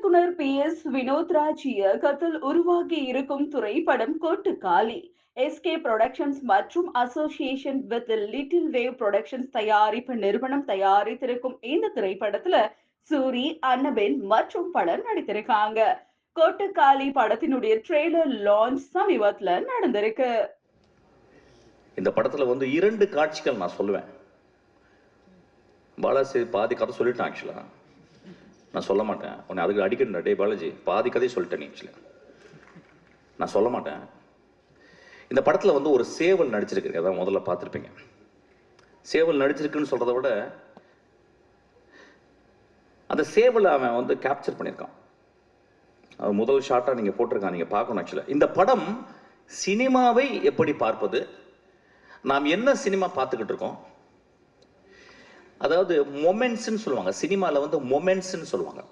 இயக்குனர் B. S. Vinodraj இயக்கத்தில் உருவாகி இருக்கும் திரைப்படம் கோட்டு காலி எஸ்கே புரொடக்ஷன்ஸ் மற்றும் association with little wave productions தயாரிப்பு நிறுவனம் தயாரித்திருக்கும் இந்த திரைப்படத்துல சூரி அன்னபென் மற்றும் பலர் நடித்திருக்காங்க. கொட்டுக்காளி படத்தினுடைய ட்ரெய்லர் லான்ச் சமீபத்துல நடந்திருக்கு. இந்த படத்துல வந்து இரண்டு காட்சிகள் நான் சொல்லுவேன். பாலாசி பாதி கதை சொல்லிட்டேன் ஆக்சுவலா நான் சொல்ல மாட்டேன். உன்னை அதுக்கு அடிக்கணும் டே பாலாஜி பாதி கதையை சொல்லிட்டேன் நீ நான் சொல்ல மாட்டேன். இந்த படத்தில் வந்து ஒரு சேவல் நடிச்சிருக்கு அதான் முதல்ல பார்த்துருப்பீங்க. சேவல் நடிச்சிருக்குன்னு சொல்கிறத விட அந்த சேவலை அவன் வந்து கேப்சர் பண்ணியிருக்கான். அது முதல் ஷாட்டாக நீங்கள் போட்டிருக்கான். நீங்கள் பார்க்கணும் ஆக்சுவலாக இந்த படம் சினிமாவை எப்படி பார்ப்பது? நாம் என்ன சினிமா பார்த்துக்கிட்டு இருக்கோம்? அதாவது மொமெண்ட்ஸ்ன்னு சொல்லுவாங்க. சினிமாவில் வந்து மொமெண்ட்ஸ்ன்னு சொல்லுவாங்க.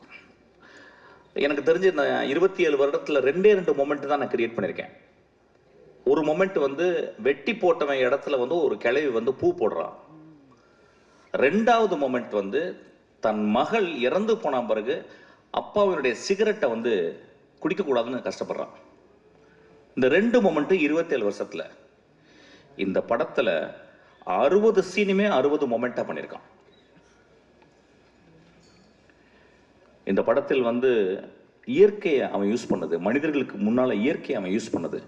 எனக்கு தெரிஞ்சு இந்த இருபத்தி ஏழு வருடத்தில் ரெண்டே ரெண்டு மொமெண்ட் தான் நான் கிரியேட் பண்ணியிருக்கேன் ஒரு மொமெண்ட் வந்து வெட்டி போட்டவன் இடத்துல வந்து ஒரு கிளவி வந்து பூ போடுறான். ரெண்டாவது மொமெண்ட் வந்து தன் மகள் இறந்து போன பிறகு அப்பாவினுடைய சிகரெட்டை வந்து குடிக்கக்கூடாதுன்னு கஷ்டப்படுறான். இந்த ரெண்டு மொமெண்ட்டு இருபத்தேழு வருஷத்தில் இந்த படத்தில் அறுபது சீனுமே அறுபது மொமெண்ட்டாக பண்ணியிருக்கான். இந்த படத்தில் வந்து இயற்கையை அவன் யூஸ் பண்ணது. மனிதர்களுக்கு முன்னால் இயற்கையை அவன் யூஸ் பண்ணது.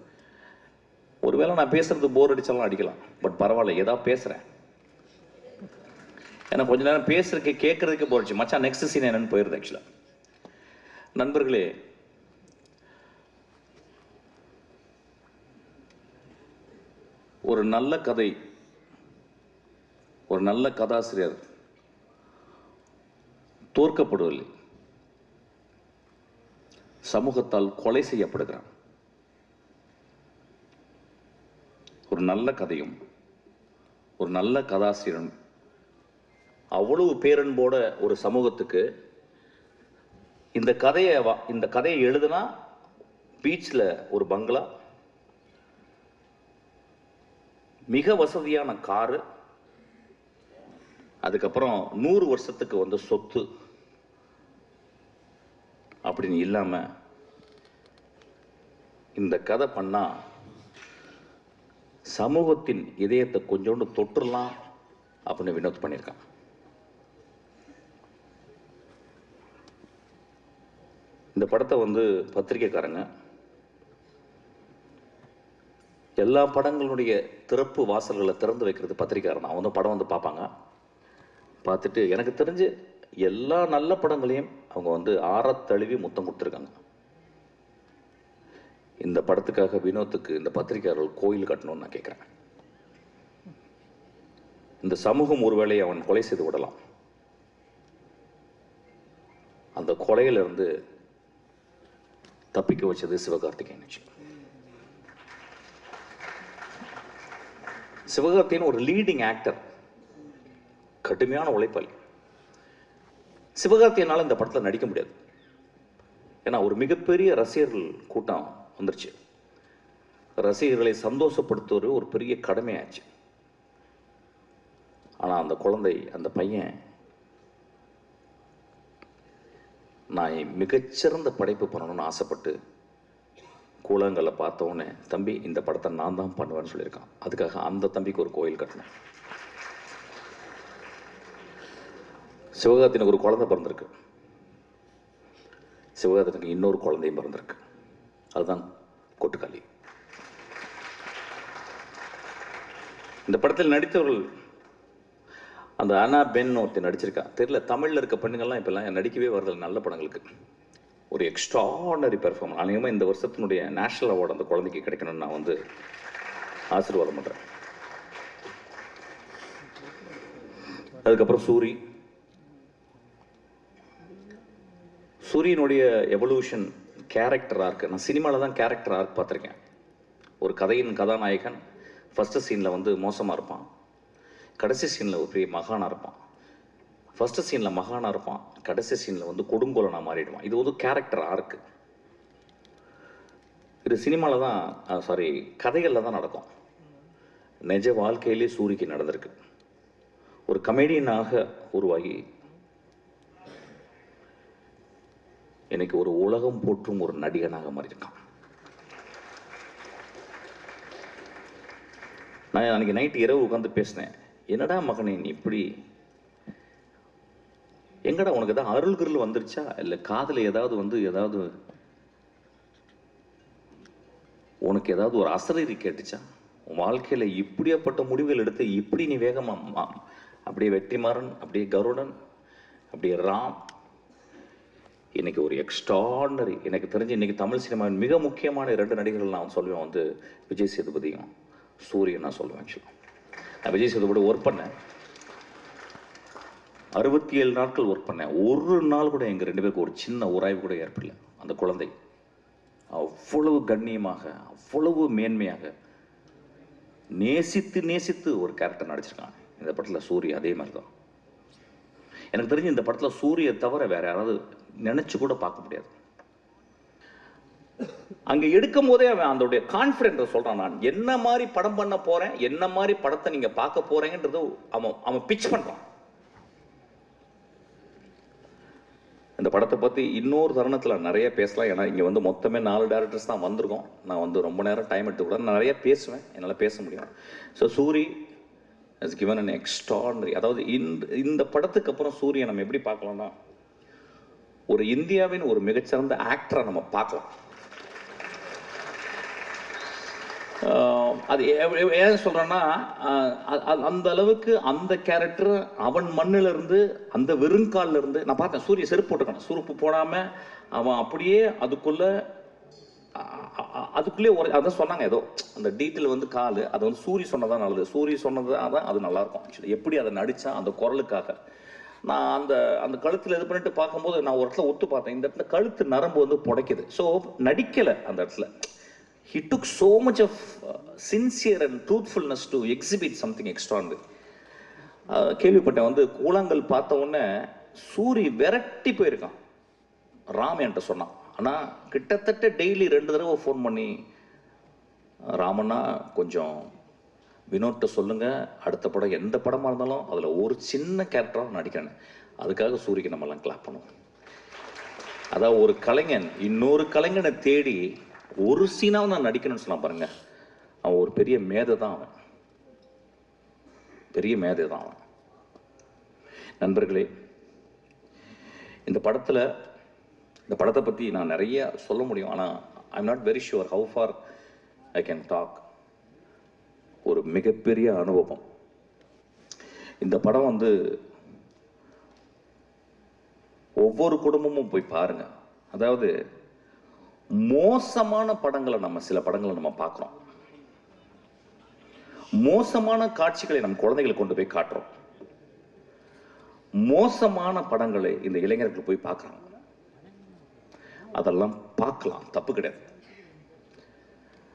ஒருவேளை நான் பேசுறது போர் அடிச்சாலும் அடிக்கலாம். பட் பரவாயில்ல ஏதாவது பேசுகிறேன் ஏன்னா கொஞ்ச நேரம் பேசுறதுக்கு கேட்கறதுக்கு போச்சு மச்சான் நெக்ஸ்ட் சீன் என்னன்னு போயிருது ஆக்சுவலாக நண்பர்களே ஒரு நல்ல கதை ஒரு நல்ல கதாசிரியர் தோற்கப்படுவதில்லை. சமூகத்தால் கொலை செய்யப்படுகிறான். ஒரு நல்ல கதையும் ஒரு நல்ல கதாசிரியரும் அவ்வளவு பேரன்போட ஒரு சமூகத்துக்கு இந்த கதையை வா- இந்த கதையை எழுதுனா பீச்சில் ஒரு பங்களா மிக வசதியான காரு அதுக்கப்புறம் நூறு வருஷத்துக்கு வந்து சொத்து. அப்படின்னு இல்லாமல் இந்த கதை பண்ணால் சமூகத்தின் இதயத்தை கொஞ்சோண்டு தொற்றுலாம் அப்படின்னு வினோத் பண்ணியிருக்கான் இந்த படத்தை வந்து பத்திரிக்கைக்காரங்க எல்லா படங்களுடைய திறப்பு வாசல்களை திறந்து வைக்கிறது பத்திரிக்கையாளர் தான் அவங்க படம் வந்து பார்ப்பாங்க. பார்த்துட்டு எனக்கு தெரிஞ்சு எல்லா நல்ல படங்களையும் அவங்க வந்து ஆறத்தழுவி முத்தம் கொடுத்துருக்காங்க. இந்த படத்துக்காக வினோத்துக்கு இந்த பத்திரிக்கையாளர்கள் கோயில் கட்டணும்னு நான் கேட்குறேன் இந்த சமூகம் ஒருவேளை அவன் கொலை செய்து விடலாம். அந்த கொலையிலிருந்து தப்பிக்க வச்சது சிவகார்த்திகேயன் சிவகார்த்திகேயன் ஒரு லீடிங் ஆக்டர் கடுமையான உழைப்பாளி. சிவகார்த்தியனால் இந்த படத்தில் நடிக்க முடியாது. ஏன்னா ஒரு மிகப்பெரிய ரசிகர்கள் கூட்டம் வந்துருச்சு. ரசிகர்களை சந்தோஷப்படுத்துவது ஒரு பெரிய கடமையாச்சு. ஆனால் அந்த குழந்தை அந்த பையன் நான் மிகச்சிறந்த படைப்பு பண்ணணும்னு ஆசைப்பட்டு கூலங்களை பார்த்தோன்னே தம்பி இந்த படத்தை நான் தான் பண்ணுவேன்னு சொல்லியிருக்கான். அதுக்காக அந்த தம்பிக்கு ஒரு கோயில் கட்டினேன். சிவகார்த்தினுக்கு ஒரு குழந்தை பிறந்திருக்கு. சிவகார்த்தினுக்கு இன்னொரு குழந்தையும் பிறந்திருக்கு. அதுதான் கொட்டுக்காளி இந்த படத்தில் நடித்தவர்கள் அந்த அனா பென் ஒருத்தர் நடிச்சிருக்கான் தெரியல தமிழில் இருக்க பெண்ணுங்கள்லாம் இப்போல்லாம் நடிக்கவே வரதில்லை நல்ல படங்களுக்கு. ஒரு எக்ஸ்ட்ராடனரி பெர்ஃபார்மன்ஸ் அநேகமாக இந்த வருஷத்தினுடைய நேஷனல் அவார்டு அந்த குழந்தைக்கு கிடைக்கணும்னு நான் வந்து ஆசீர்வாதம் பண்ணுறேன் அதுக்கப்புறம் சூரி சூரியனுடைய எவல்யூஷன் கேரக்டர் ஆர்க் நான் சினிமாவில் தான் கேரக்டர் ஆர்க் பார்த்துருக்கேன். ஒரு கதையின் கதாநாயகன் ஃபஸ்ட்டு சீனில் வந்து மோசமாக இருப்பான். கடைசி சீனில் ஒரு பெரிய மகானாக இருப்பான். ஃபஸ்ட்டு சீனில் மகானாக இருப்பான். கடைசி சீனில் வந்து கொடுங்கோலனாக மாறிடுவான். இது வந்து கேரக்டர் ஆர்க்கு இது சினிமாவில் தான் சாரி கதைகளில் தான் நடக்கும். நிஜ வாழ்க்கையிலே சூரிக்கு நடந்திருக்கு. ஒரு கமெடியனாக உருவாகி இன்னைக்கு ஒரு உலகம் போற்றும் ஒரு நடிகனாக மாறியிருக்கான். நான் அன்னைக்கு நைட்டு இரவு உட்காந்து பேசினேன். என்னடா மகனே நீ இப்படி எங்கடா உனக்கு ஏதாவது அருள்கிருள் வந்துருச்சா? இல்லை காதில் ஏதாவது வந்து ஏதாவது உனக்கு ஏதாவது ஒரு அசரீரி கேட்டுச்சா? உன் வாழ்க்கையில் இப்படியாப்பட்ட முடிவுகள் எடுத்து இப்படி நீ வேகமாக அப்படியே வெற்றிமாறன் அப்படியே கருடன் அப்படியே ராம் இன்னைக்கு ஒரு எக்ஸ்ட்ராடனரி எனக்கு தெரிஞ்சு இன்னைக்கு தமிழ் சினிமாவின் மிக முக்கியமான இரண்டு நடிகர்கள் நான் சொல்லுவேன் வந்து விஜய் சேதுபதியும் சூரியன் நான் சொல்லுவேன் ஆக்சுவலாக நான் விஜய் சேதுபதி ஒர்க் பண்ணேன். அறுபத்தி ஏழு நாட்கள் ஒர்க் பண்ணேன். ஒரு நாள் கூட எங்கள் ரெண்டு பேருக்கு ஒரு சின்ன உராய்வு கூட ஏற்படல. அந்த குழந்தை அவ்வளவு கண்ணியமாக அவ்வளவு மேன்மையாக நேசித்து நேசித்து ஒரு கேரக்டர் நடிச்சிருக்காங்க இந்த படத்தில் சூரிய அதே மாதிரி தான் எனக்கு தெரிஞ்சு இந்த படத்தில் சூரிய தவிர வேற யாராவது நினைச்சு கூட பார்க்க முடியாது. அங்கே எடுக்கும் போதே அவன் அதோடைய கான்ஃபிடென்ட் சொல்கிறான் நான். என்ன மாதிரி படம் பண்ண போறேன் என்ன மாதிரி படத்தை நீங்கள் பார்க்க போறீங்கன்றது அவன் அவன் பிச் பண்ணுறான் இந்த படத்தை பற்றி இன்னொரு தருணத்தில் நிறைய பேசலாம். ஏன்னா இங்கே வந்து மொத்தமே நாலு டேரக்டர்ஸ் தான் வந்திருக்கோம். நான் வந்து ரொம்ப நேரம் டைம் எடுத்துக்கூட நான் நிறைய பேசுவேன். என்னால் பேச முடியும். So Soori is given an extraordinary அதாவது இந்த இந்த படத்துக்கு அப்புறம் சூரிய நம்ம எப்படி பார்க்கலாம்னா ஒரு இந்தியாவின் ஒரு மிகச்சிறந்த ஆக்டரை நம்ம பார்க்கலாம். அது ஏன் சொல்கிறேன்னா அந்த அளவுக்கு அந்த கேரக்டர் அவன் மண்ணிலிருந்து அந்த வெறுங்கால்ல இருந்து நான் பார்த்தேன் சூரிய செருப்பு போட்டுக்கான சுருப்பு போடாமல் அவன் அப்படியே அதுக்குள்ளே அதுக்குள்ளே ஒரு அதான் சொன்னாங்க ஏதோ அந்த டீட்டெயில் வந்து கால் அது வந்து சூரி சொன்னதான் நல்லது. சூரி சொன்னது தான் அது நல்லாயிருக்கும் ஆக்சுவலி எப்படி அதை நடித்தா அந்த குரலுக்காக. நான் அந்த அந்த கழுத்தில் இது பண்ணிட்டு பார்க்கும்போது நான் ஒரு இடத்துல ஒத்து பார்த்தேன். இந்த இடத்துல கழுத்து நரம்பு வந்து புடைக்குது. ஸோ நடிக்கலை அந்த இடத்துல. He took so much of sincere and truthfulness to exhibit something something கேள்விப்பட்டேன். வந்து கூழாங்கல் பார்த்த உடனே சூரி விரட்டி போயிருக்கான். ராம் என்கிட்ட சொன்னான். ஆனால் கிட்டத்தட்ட டெய்லி ரெண்டு தடவை ஃபோன் பண்ணி ராமண்ணா கொஞ்சம் வினோட்ட சொல்லுங்கள் அடுத்த படம் எந்த படமாக இருந்தாலும் அதில் ஒரு சின்ன கேரக்டராக நடிக்கிறேன். அதுக்காக சூரியக்கு நம்மலாம் கிளாப் பண்ணுவோம். அதாவது ஒரு கலைஞன் இன்னொரு கலைஞனை தேடி ஒரு சீனாக நான் நடிக்கணும்னு சொன்னால் பாருங்கள் அவன் ஒரு பெரிய மேதை தான் அவன். பெரிய மேதை தான் அவன். நண்பர்களே இந்த படத்தில் இந்த படத்தை பற்றி நான் நிறைய சொல்ல முடியும். ஆனால் I'm not very sure how far I can talk ஒரு மிகப்பெரிய அனுபவம். இந்த படம் வந்து ஒவ்வொரு குடும்பமும் போய் பாருங்க. அதாவது மோசமான படங்களை நம்ம சில படங்களை நம்ம பார்க்குறோம். மோசமான காட்சிகளை நம்ம குழந்தைகளுக்கு கொண்டு போய் காட்டுறோம். மோசமான படங்களை இந்த இளைஞர்கள் போய் பார்க்குறாங்க. அதெல்லாம் பார்க்கலாம். தப்பு கிடையாது.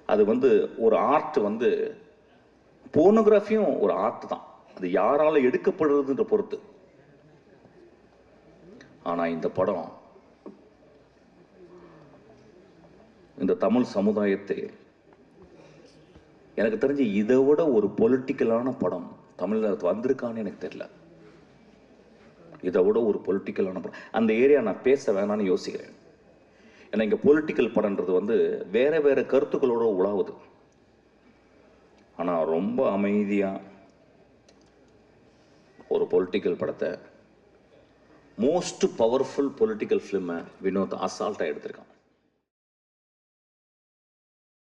அது வந்து ஒரு ஆர்ட் வந்து போனோகிராஃபியும் ஒரு ஆர்ட் தான். அது யாரால எடுக்கப்படுறதுன்ற பொறுத்து ஆனா இந்த படம் இந்த தமிழ் சமுதாயத்தை எனக்கு தெரிஞ்சு இதை விட ஒரு பொலிட்டிக்கலான படம் தமிழில் வந்திருக்கான்னு எனக்கு தெரியல. இதை விட ஒரு பொலிட்டிக்கலான படம். அந்த ஏரியா நான் பேச வேணாம்னு யோசிக்கிறேன். ஏன்னா இங்கே பொலிட்டிக்கல் படம்ன்றது வந்து வேறு வேறு கருத்துக்களோட உலாவுது. ஆனால் ரொம்ப அமைதியாக ஒரு பொலிட்டிக்கல் படத்தை மோஸ்ட் பவர்ஃபுல் பொலிட்டிக்கல் ஃபிலிமை வினோத் அசால்ட்டாக எடுத்திருக்கான்.